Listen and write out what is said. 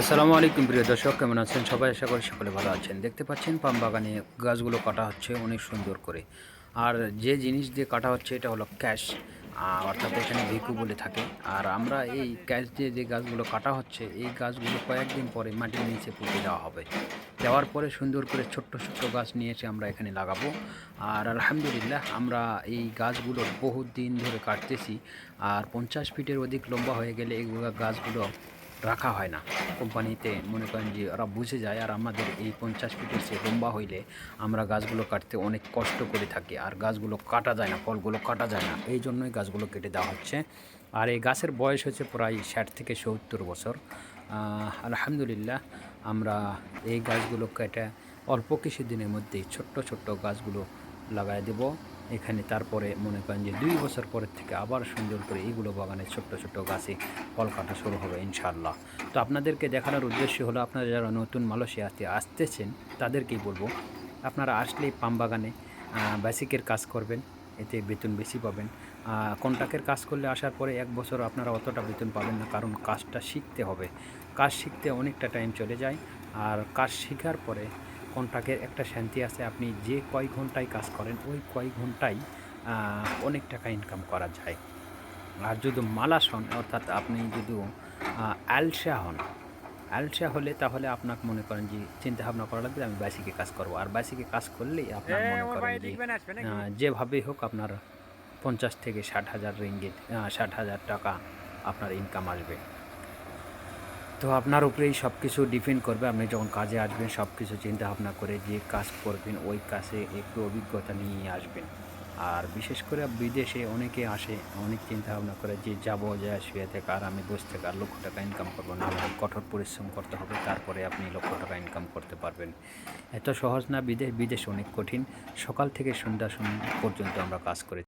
আসসালামু আলাইকুম প্রিয় দর্শক, কেমন আছেন সবাই? আশা করি সকলে ভালো আছেন। দেখতে পাচ্ছেন, পাম বাগানে গাছগুলো কাটা হচ্ছে অনেক সুন্দর করে। আর যে জিনিস দিয়ে কাটা হচ্ছে এটা হলো ক্যাশ অর্থাৎ এখানে ভিকু বলে থাকে। আর আমরা এই ক্যাশ দিয়ে যে গাছগুলো কাটা হচ্ছে, এই গাছগুলো কয়েকদিন পরে মাটির নিচে পুঁতে দেওয়া হবে। দেওয়ার পরে সুন্দর করে ছোট্ট ছোট্ট গাছ নিয়ে এসে আমরা এখানে লাগাবো। আর আলহামদুলিল্লাহ, আমরা এই গাছগুলো বহু দিন ধরে কাটতেছি। আর পঞ্চাশ ফিটের অধিক লম্বা হয়ে গেলে এই গাছগুলো রাখা হয় না। কোম্পানিতে মনে করেন যে ওরা বুঝে যায় আর আমাদের এই পঞ্চাশ ফিটের সে লম্বা হইলে আমরা গাছগুলো কাটতে অনেক কষ্ট করে থাকি আর গাছগুলো কাটা যায় না, ফলগুলো কাটা যায় না। এই জন্যই গাছগুলো কেটে দেওয়া হচ্ছে। আর এই গাছের বয়স হচ্ছে প্রায় ষাট থেকে সত্তর বছর। আলহামদুলিল্লাহ আমরা এই গাছগুলো কেটে অল্প কিছু দিনের মধ্যেই ছোট্ট ছোট্ট গাছগুলো লাগাই দেব। এখানে তারপরে মনে করেন যে দুই বছর পরের থেকে আবার সুন্দর করে এইগুলো বাগানে ছোট্ট ছোট্ট গাছে ফল কাটা শুরু হবে, ইনশাআল্লাহ। তো আপনাদেরকে দেখানোর উদ্দেশ্য হলো, আপনারা যারা নতুন মালয়েশিয়াতে আসতেছেন, তাদেরকেই বলব, আপনারা আসলেই পাম বাগানে বেসিকের কাজ করবেন, এতে বেতন বেশি পাবেন। কন্ট্রাক্টের কাজ করলে আসার পরে এক বছর আপনারা অতটা বেতন পাবেন না, কারণ কাজটা শিখতে হবে। কাজ শিখতে অনেকটা টাইম চলে যায়, আর কাজ শেখার পরে কন্ট্রাক্টের একটা শান্তি আছে আপনি যে কয় ঘন্টায় কাজ করেন ওই কয় ঘন্টায় অনেক টাকা ইনকাম করা যায়। আর যদি মালাস হন অর্থাৎ আপনি যদি অ্যালসা হন অ্যালসা হলে তাহলে আপনাকে মনে করেন যে চিন্তা ভাবনা করা লাগবে আমি বাইসিকে কাজ করব। আর বাইসিকে কাজ করলেই আপনার মনে করেন যেভাবেই হোক আপনার পঞ্চাশ থেকে ষাট হাজার রিঙ্গিত ষাট হাজার টাকা আপনার ইনকাম আসবে। তো আপনার উপরেই সব কিছু ডিপেন্ড করবে। আপনি যখন কাজে আসবেন সব কিছু চিন্তা ভাবনা করে যে কাজ করবেন, ওই কাজে একটু অভিজ্ঞতা নিয়ে আসবেন। আর বিশেষ করে বিদেশে অনেকে আসে, অনেক চিন্তা ভাবনা করে যে যাব, যায়, শুয়ে থেকে, আর আমি বসে থেকে আর লক্ষ টাকা ইনকাম করব না। কঠোর পরিশ্রম করতে হবে, তারপরে আপনি লক্ষ টাকা ইনকাম করতে পারবেন। এত সহজ না বিদেশ বিদেশ অনেক কঠিন। সকাল থেকে সন্ধ্যা সন্ধ্যা পর্যন্ত আমরা কাজ করে